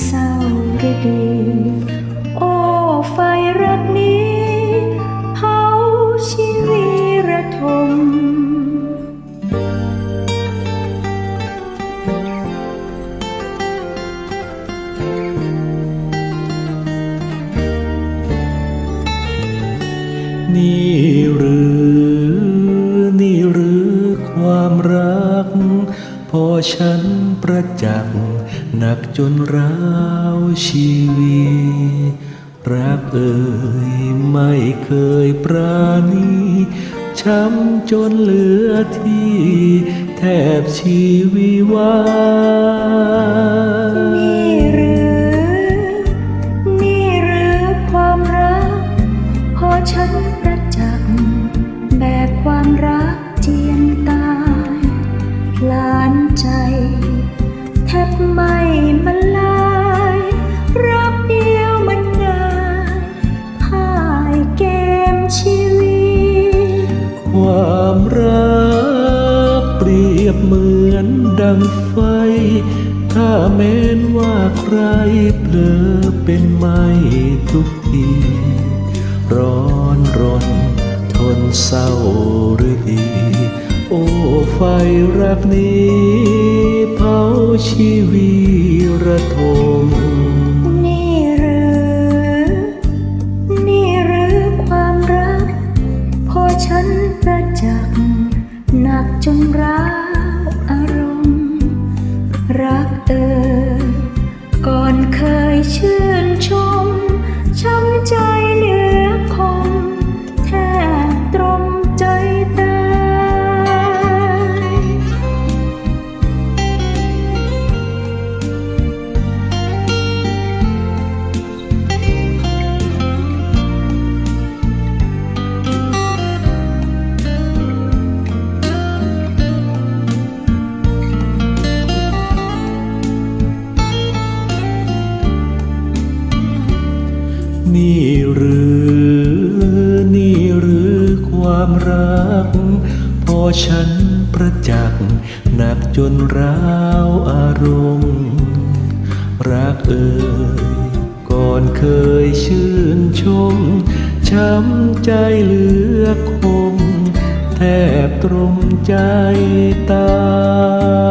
เศร้าฤดีโอ้ไฟรักนี้เผาชีวิระทมนี่หรือนี่หรือความรัก พอฉันประจักษ์ หนักจนร้าวชีวีรักเอ่ยไม่เคยปราณีช้ำจนเหลือที่ แทบชีวิวานี่หรือ นี่หรือความรัก พอฉันประจักษ์แบกความรักเจียนตายลานใจ ยบเหมือนดังไฟ ถ้าแม้นว่าใครเผลอเป็นไม้ทุกที ร้อนรนทนเศร้าหรือดี โอ้ไฟรักนี้ เผาชีวีระทม รักเอ่ นี่หรือนี่หรือความรัก พอฉันประจักษ์หนักจนร้าวอารมณ์ รักเอ่ยก่อนเคยชื่นชม ช้ำใจเหลือคมแทบตรมใจตา